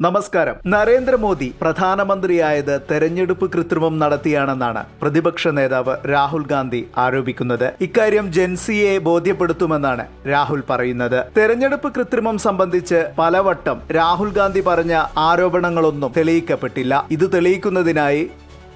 നമസ്കാരം. നരേന്ദ്രമോദി പ്രധാനമന്ത്രിയായത് തെരഞ്ഞെടുപ്പ് കൃത്രിമം നടത്തിയാണെന്നാണ് പ്രതിപക്ഷ നേതാവ് രാഹുൽ ഗാന്ധി ആരോപിക്കുന്നത്. ഇക്കാര്യം ജൻസിയെ ബോധ്യപ്പെടുത്തുമെന്നാണ് രാഹുൽ പറയുന്നത്. തെരഞ്ഞെടുപ്പ് കൃത്രിമം സംബന്ധിച്ച് പലവട്ടം രാഹുൽ ഗാന്ധി പറഞ്ഞ ആരോപണങ്ങളൊന്നും തെളിയിക്കപ്പെട്ടില്ല. ഇത് തെളിയിക്കുന്നതിനായി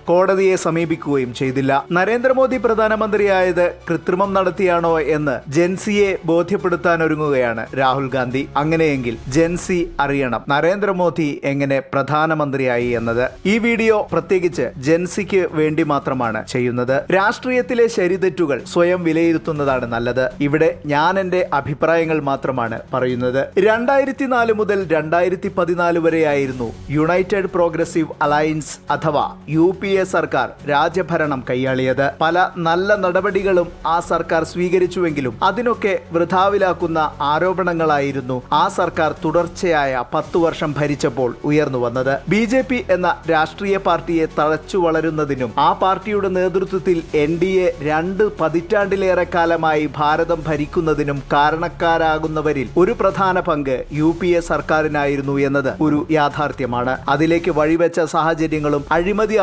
കോടതിയെ സമീപിക്കുകയും ചെയ്തില്ല. നരേന്ദ്രമോദി പ്രധാനമന്ത്രിയായത് കൃത്രിമം നടത്തിയാണോ എന്ന് ജെൻസിയെ ബോധ്യപ്പെടുത്താൻ ഒരുങ്ങുകയാണ് രാഹുൽ ഗാന്ധി. അങ്ങനെയെങ്കിൽ ജെൻസി അറിയണം നരേന്ദ്രമോദി എങ്ങനെ പ്രധാനമന്ത്രിയായി എന്നത്. ഈ വീഡിയോ പ്രത്യേകിച്ച് ജെൻസിക്ക് വേണ്ടി മാത്രമാണ് ചെയ്യുന്നത്. രാഷ്ട്രീയത്തിലെ ശരിതെറ്റുകൾ സ്വയം വിലയിരുത്തുന്നതാണ് നല്ലത്. ഇവിടെ ഞാൻ എന്റെ അഭിപ്രായങ്ങൾ മാത്രമാണ് പറയുന്നത്. രണ്ടായിരത്തി നാല് മുതൽ രണ്ടായിരത്തി പതിനാല് വരെയായിരുന്നു യുണൈറ്റഡ് പ്രോഗ്രസീവ് അലയൻസ് അഥവാ യു പി സർക്കാർ രാജ്യഭരണം കൈയാളിയത്. പല നല്ല നടപടികളും ആ സർക്കാർ സ്വീകരിച്ചുവെങ്കിലും അതിനൊക്കെ വൃഥാവിലാക്കുന്ന ആരോപണങ്ങളായിരുന്നു ആ സർക്കാർ തുടർച്ചയായ പത്തു വർഷം ഭരിച്ചപ്പോൾ ഉയർന്നു വന്നത്. ബി ജെ പി എന്ന രാഷ്ട്രീയ പാർട്ടിയെ തഴച്ചു വളരുന്നതിനും ആ പാർട്ടിയുടെ നേതൃത്വത്തിൽ എൻ ഡി എ രണ്ട് പതിറ്റാണ്ടിലേറെ കാലമായി ഭാരതം ഭരിക്കുന്നതിനും കാരണക്കാരാകുന്നവരിൽ ഒരു പ്രധാന പങ്ക് യു പി എ സർക്കാരിനായിരുന്നു എന്നത് ഒരു യാഥാർത്ഥ്യമാണ്. അതിലേക്ക് വഴിവെച്ച സാഹചര്യങ്ങളും അഴിമതി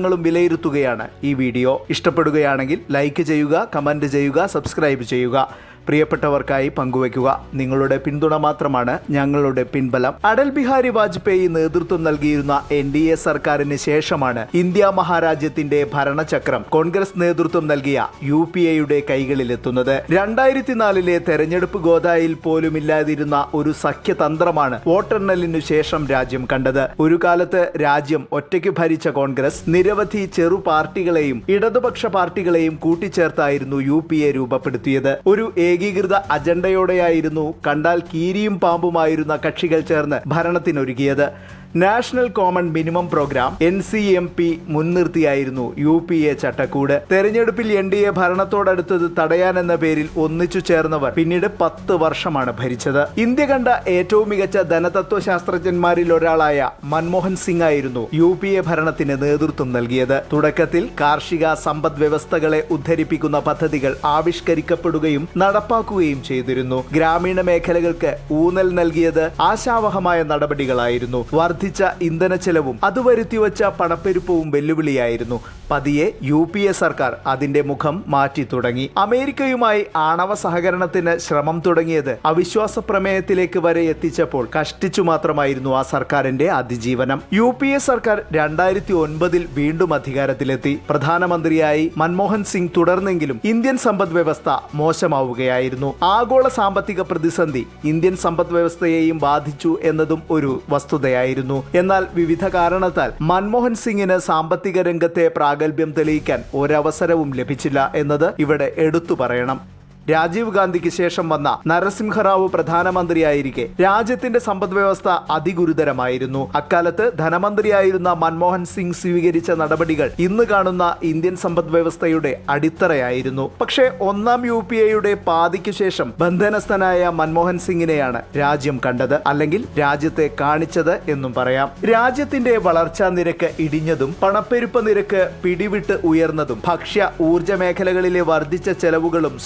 ആരോപണങ്ങളും വിലയിരുത്തുകയാണ് ഈ വീഡിയോ. ഇഷ്ടപ്പെടുകയാണെങ്കിൽ ലൈക്ക് ചെയ്യുക കമന്റ് ചെയ്യുക സബ്സ്ക്രൈബ് ചെയ്യുക. പ്രിയപ്പെട്ടവർക്കായി പങ്കുവയ്ക്കുക. നിങ്ങളുടെ പിന്തുണ മാത്രമാണ് ഞങ്ങളുടെ പിൻബലം. അടൽ ബിഹാരി വാജ്പേയി നേതൃത്വം നൽകിയിരുന്ന എൻ ഡി എ സർക്കാരിന് ശേഷമാണ് ഇന്ത്യ മഹാരാജ്യത്തിന്റെ ഭരണചക്രം കോൺഗ്രസ് നേതൃത്വം നൽകിയ യു പി എയുടെ കൈകളിലെത്തുന്നത്. രണ്ടായിരത്തി നാലിലെ തെരഞ്ഞെടുപ്പ് ഗോദായിൽ പോലുമില്ലാതിരുന്ന ഒരു സഖ്യതന്ത്രമാണ് വോട്ടെണ്ണലിനു ശേഷം രാജ്യം കണ്ടത്. ഒരു കാലത്ത് രാജ്യം ഒറ്റയ്ക്ക് ഭരിച്ച കോൺഗ്രസ് നിരവധി ചെറു പാർട്ടികളെയും ഇടതുപക്ഷ പാർട്ടികളെയും കൂട്ടിച്ചേർത്തായിരുന്നു യു പി എ രൂപപ്പെടുത്തിയത്. ഒരു ഏകീകൃത അജണ്ടയോടെയായിരുന്നു കണ്ടാൽ കീരിയും പാമ്പുമായിരുന്ന കക്ഷികൾ ചേർന്ന് ഭരണത്തിനൊരുക്കിയത്. National common minimum programme N C M P മുൻനിർത്തിയായിരുന്നു U P A ചട്ടക്കൂട്. തെരഞ്ഞെടുപ്പിൽ എൻ ഡി എ ഭരണത്തോടടുത്തത് തടയാനെന്ന പേരിൽ ഒന്നിച്ചു ചേർന്നവർ പിന്നീട് പത്ത് വർഷമാണ് ഭരിച്ചത്. ഇന്ത്യ കണ്ട ഏറ്റവും മികച്ച ധനതത്വ ശാസ്ത്രജ്ഞന്മാരിൽ ഒരാളായ മൻമോഹൻ സിംഗ് ആയിരുന്നു യു പി എ ഭരണത്തിന് നേതൃത്വം നൽകിയത്. തുടക്കത്തിൽ കാർഷിക സമ്പദ് വ്യവസ്ഥകളെ ഉദ്ധരിപ്പിക്കുന്ന പദ്ധതികൾ ആവിഷ്കരിക്കപ്പെടുകയും നടപ്പാക്കുകയും ചെയ്തിരുന്നു. ഗ്രാമീണ മേഖലകൾക്ക് ഊന്നൽ നൽകിയത് ആശാവഹമായ നടപടികളായിരുന്നു. വർദ്ധിച്ച ഇന്ധന ചെലവും അത് വരുത്തിവെച്ച പണപ്പെരുപ്പവും വെല്ലുവിളിയായിരുന്നു. പതിയെ യു പി എ സർക്കാർ അതിന്റെ മുഖം മാറ്റി തുടങ്ങി. അമേരിക്കയുമായി ആണവ സഹകരണത്തിന് ശ്രമം തുടങ്ങിയത് അവിശ്വാസ പ്രമേയത്തിലേക്ക് വരെ എത്തിച്ചപ്പോൾ കഷ്ടിച്ചു മാത്രമായിരുന്നു ആ സർക്കാരിന്റെ അതിജീവനം. യു പി എ സർക്കാർ രണ്ടായിരത്തി ഒൻപതിൽ വീണ്ടും അധികാരത്തിലെത്തി. പ്രധാനമന്ത്രിയായി മൻമോഹൻ സിംഗ് തുടർന്നെങ്കിലും ഇന്ത്യൻ സമ്പദ് വ്യവസ്ഥ മോശമാവുകയായിരുന്നു. ആഗോള സാമ്പത്തിക പ്രതിസന്ധി ഇന്ത്യൻ സമ്പദ് വ്യവസ്ഥയെയും ബാധിച്ചു എന്നതും ഒരു വസ്തുതയായിരുന്നു. എന്നാൽ വിവിധ കാരണത്താൽ മൻമോഹൻ സിംഗിന് സാമ്പത്തിക രംഗത്തെ പ്രാഗൽഭ്യം തെളിയിക്കാൻ ഒരവസരവും ലഭിച്ചില്ല എന്നത് ഇവിടെ എടുത്തു പറയണം. രാജീവ് ഗാന്ധിക്ക് ശേഷം വന്ന നരസിംഹറാവു പ്രധാനമന്ത്രിയായിരിക്കെ. രാജ്യത്തിന്റെ സമ്പദ് വ്യവസ്ഥ അതിഗുരുതരമായിരുന്നു. അക്കാലത്ത് ധനമന്ത്രിയായിരുന്ന മൻമോഹൻ സിംഗ് സ്വീകരിച്ച നടപടികൾ ഇന്ന് കാണുന്ന ഇന്ത്യൻ സമ്പദ് വ്യവസ്ഥയുടെ അടിത്തറയായിരുന്നു. പക്ഷേ ഒന്നാം യു പി എയുടെ പാതിക്ക് ശേഷം ബന്ധനസ്ഥനായ മൻമോഹൻ സിംഗിനെയാണ് രാജ്യം കണ്ടത്. അല്ലെങ്കിൽ രാജ്യത്തെ കാണിച്ചത് എന്നും പറയാം. രാജ്യത്തിന്റെ വളർച്ചാ നിരക്ക് ഇടിഞ്ഞതും പണപ്പെരുപ്പ നിരക്ക് പിടിവിട്ട് ഉയർന്നതും ഭക്ഷ്യ ഊർജ മേഖലകളിലെ വർദ്ധിച്ച ചെലവുകളും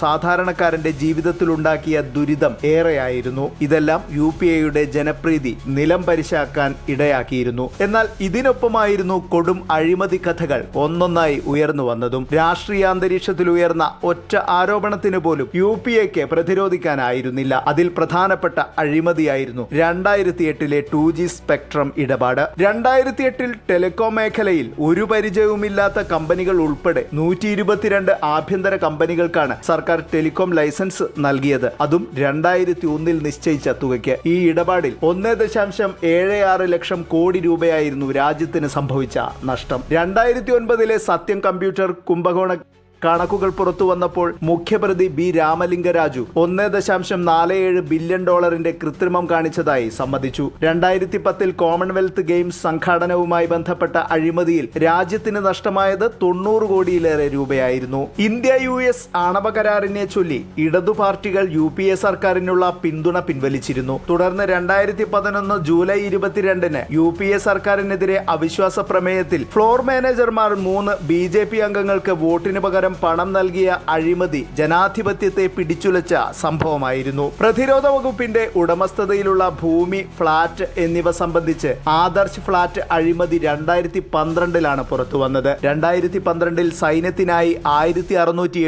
സാധാരണക്കാരന്റെ ജീവിതത്തിലുണ്ടാക്കിയ ദുരിതം ഏറെയായിരുന്നു. ഇതെല്ലാം യു പി എയുടെ ജനപ്രീതി നിലം പരിശാക്കാൻ ഇടയാക്കിയിരുന്നു. എന്നാൽ ഇതിനൊപ്പമായിരുന്നു കൊടും അഴിമതി കഥകൾ ഒന്നൊന്നായി ഉയർന്നു വന്നതും. രാഷ്ട്രീയാന്തരീക്ഷത്തിൽ ഉയർന്ന ഒറ്റ ആരോപണത്തിന് പോലും യു പി എക്ക് പ്രതിരോധിക്കാനായിരുന്നില്ല. അതിൽ പ്രധാനപ്പെട്ട അഴിമതിയായിരുന്നു രണ്ടായിരത്തി എട്ടിലെ ടു ജി സ്പെക്ട്രം ഇടപാട്. രണ്ടായിരത്തി എട്ടിൽ ടെലികോം മേഖലയിൽ ഒരു പരിചയവുമില്ലാത്ത കമ്പനികൾ ഉൾപ്പെടെ നൂറ്റി ഇരുപത്തിരണ്ട് ആഭ്യന്തര കമ്പനികൾക്കാണ് സർക്കാർ ടെലികോം ലൈസൻസ് നൽകിയത്. അതും രണ്ടായിരത്തി ഒന്നിൽ നിശ്ചയിച്ച തുകയ്ക്ക്. ഈ ഇടപാടിൽ ഒന്നേ ദശാംശം ഏഴ് ആറ് ലക്ഷം കോടി രൂപയായിരുന്നു രാജ്യത്തിന് സംഭവിച്ച നഷ്ടം. രണ്ടായിരത്തി ഒൻപതിലെ സത്യം കമ്പ്യൂട്ടർ കുംഭകോണ കണക്കുകൾ പുറത്തു വന്നപ്പോൾ മുഖ്യപ്രതി ബി രാമലിംഗരാജു ഒന്ന് ദശാംശം നാല് ഏഴ് ബില്യൺ ഡോളറിന്റെ കൃത്രിമം കാണിച്ചതായി സമ്മതിച്ചു. രണ്ടായിരത്തി പത്തിൽ കോമൺവെൽത്ത് ഗെയിംസ് സംഘാടനവുമായി ബന്ധപ്പെട്ട അഴിമതിയിൽ രാജ്യത്തിന് നഷ്ടമായത് തൊണ്ണൂറ് കോടിയിലേറെ രൂപയായിരുന്നു. ഇന്ത്യ യു എസ് ആണവ കരാറിനെ ചൊല്ലി ഇടതു പാർട്ടികൾ യു പി എ സർക്കാരിനുള്ള പിന്തുണ പിൻവലിച്ചിരുന്നു. തുടർന്ന് രണ്ടായിരത്തി പതിനൊന്ന് ജൂലൈ ഇരുപത്തിരണ്ടിന് യു പി എ സർക്കാരിനെതിരെ അവിശ്വാസ പ്രമേയത്തിൽ ഫ്ലോർ മാനേജർമാർ മൂന്ന് ബി ജെ പി അംഗങ്ങൾക്ക് വോട്ടിന് പകരം പകരം പണം നൽകിയ അഴിമതി ജനാധിപത്യത്തെ പിടിച്ചുലച്ച സംഭവമായിരുന്നു. പ്രതിരോധ വകുപ്പിന്റെ ഉടമസ്ഥതയിലുള്ള ഭൂമി ഫ്ളാറ്റ് എന്നിവ സംബന്ധിച്ച് ആദർശ് ഫ്ളാറ്റ് അഴിമതി രണ്ടായിരത്തി പന്ത്രണ്ടിലാണ് പുറത്തു വന്നത് രണ്ടായിരത്തി പന്ത്രണ്ടിൽ സൈന്യത്തിനായി ആയിരത്തി അറുന്നൂറ്റി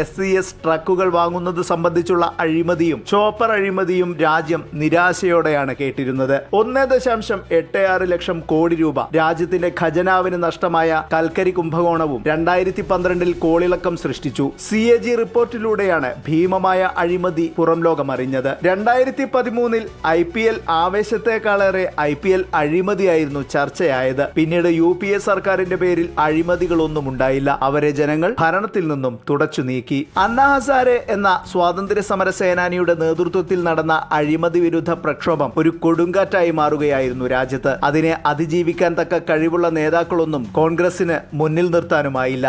എസ് സി എസ് ട്രക്കുകൾ വാങ്ങുന്നത് സംബന്ധിച്ചുള്ള അഴിമതിയും ചോപ്പർ അഴിമതിയും രാജ്യം നിരാശയോടെയാണ് കേട്ടിരുന്നത്. ഒന്ന് ദശാംശം എട്ട് ആറ് ലക്ഷം കോടി രൂപ രാജ്യത്തിന്റെ ഖജനാവിന് നഷ്ടമായ കൽക്കരി കുംഭകോണവും രണ്ടായിരത്തി പന്ത്രണ്ടിൽ കോളിളക്കം സൃഷ്ടിച്ചു. സി എ ജി റിപ്പോർട്ടിലൂടെയാണ് ഭീമമായ അഴിമതി പുറം ലോകം അറിഞ്ഞത് രണ്ടായിരത്തി പതിമൂന്നിൽ ഐ പി എൽ ആവേശത്തെക്കാളേറെ ഐ പി എൽ അഴിമതിയായിരുന്നു ചർച്ചയായത്. പിന്നീട് യു പി എ സർക്കാരിന്റെ പേരിൽ അഴിമതികളൊന്നും ഉണ്ടായില്ല. അവരെ ജനങ്ങൾ ഭരണത്തിൽ നിന്നും തുടച്ചു നീക്കി. അന്ന ഹസാരെ എന്ന സ്വാതന്ത്ര്യ സമര സേനാനിയുടെ നേതൃത്വത്തിൽ നടന്ന അഴിമതി വിരുദ്ധ പ്രക്ഷോഭം ഒരു കൊടുങ്കാറ്റായി മാറുകയായിരുന്നു രാജ്യത്ത്. അതിനെ അതിജീവിക്കാൻ തക്ക കഴിവുള്ള നേതാക്കളൊന്നും കോൺഗ്രസിന് മുന്നിൽ നിർത്താനുമായില്ല.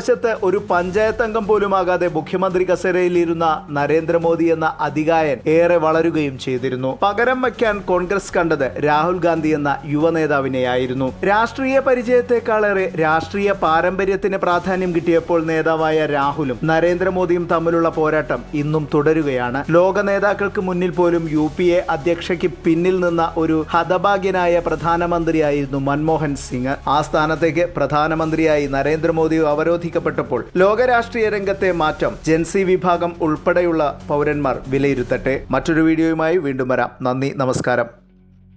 മറുവശത്ത് ഒരു പഞ്ചായത്ത് അംഗം പോലുമാകാതെ മുഖ്യമന്ത്രി കസേരയിലിരുന്ന നരേന്ദ്രമോദി എന്ന അധികായൻ ഏറെ വളരുകയും ചെയ്തിരുന്നു. പകരം വയ്ക്കാൻ കോൺഗ്രസ് കണ്ടത് രാഹുൽ ഗാന്ധി എന്ന യുവ നേതാവിനെയായിരുന്നു. രാഷ്ട്രീയ പരിചയത്തെക്കാളേറെ രാഷ്ട്രീയ പാരമ്പര്യത്തിന് പ്രാധാന്യം കിട്ടിയപ്പോൾ നേതാവായ രാഹുലും നരേന്ദ്രമോദിയും തമ്മിലുള്ള പോരാട്ടം ഇന്നും തുടരുകയാണ്. ലോക നേതാക്കൾക്ക് മുന്നിൽ പോലും യു പി എ അധ്യക്ഷയ്ക്ക് പിന്നിൽ നിന്ന ഒരു ഹതഭാഗ്യനായ പ്രധാനമന്ത്രിയായിരുന്നു മൻമോഹൻ സിംഗ്. ആ സ്ഥാനത്തേക്ക് പ്രധാനമന്ത്രിയായി നരേന്ദ്രമോദി അവരോധിക്കപ്പെട്ടപ്പോൾ ലോക രാഷ്ട്രീയ രംഗത്തെ മാറ്റം ജെൻസി വിഭാഗം ഉൾപ്പെടെയുള്ള പൗരന്മാർ വിലയിരുത്തട്ടെ. മറ്റൊരു വീഡിയോയുമായി വീണ്ടും വരാം. നന്ദി നമസ്കാരം.